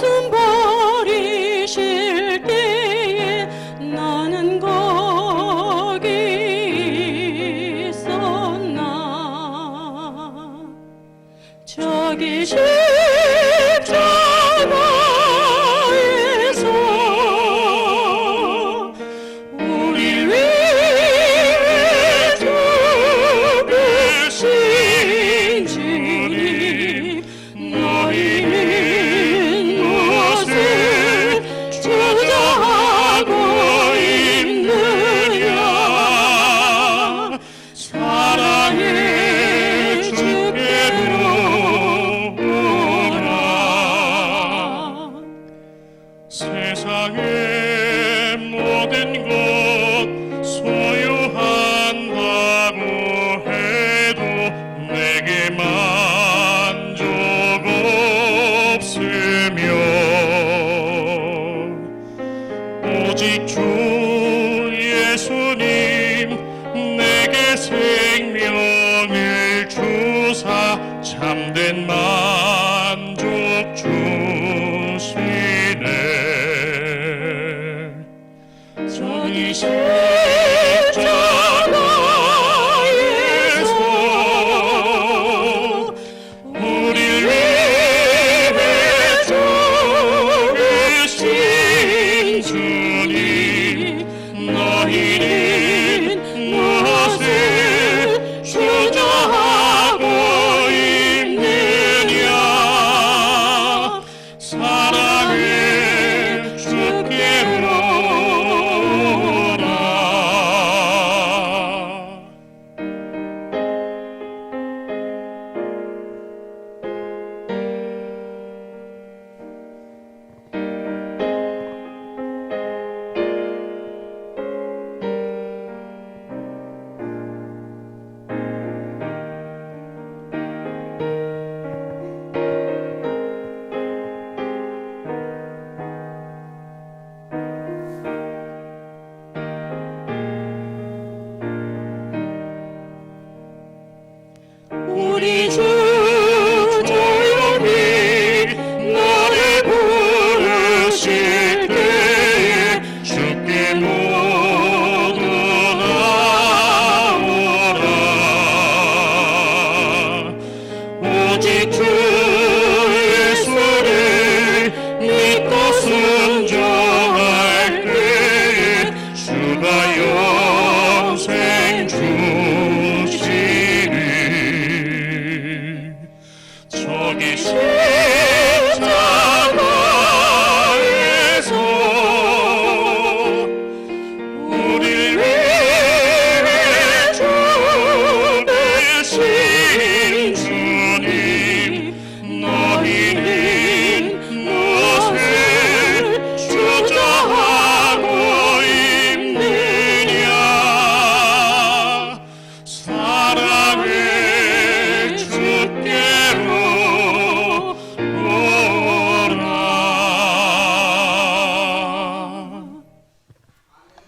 목숨 버리실 때에 나는 거기 있었나? 만족 없으며 오직 주 예수님 내게 생명을 주사 참된 만족 주시네. 오직 주 예수를 믿고 순종할 때에 주가 영생 주시리. 저기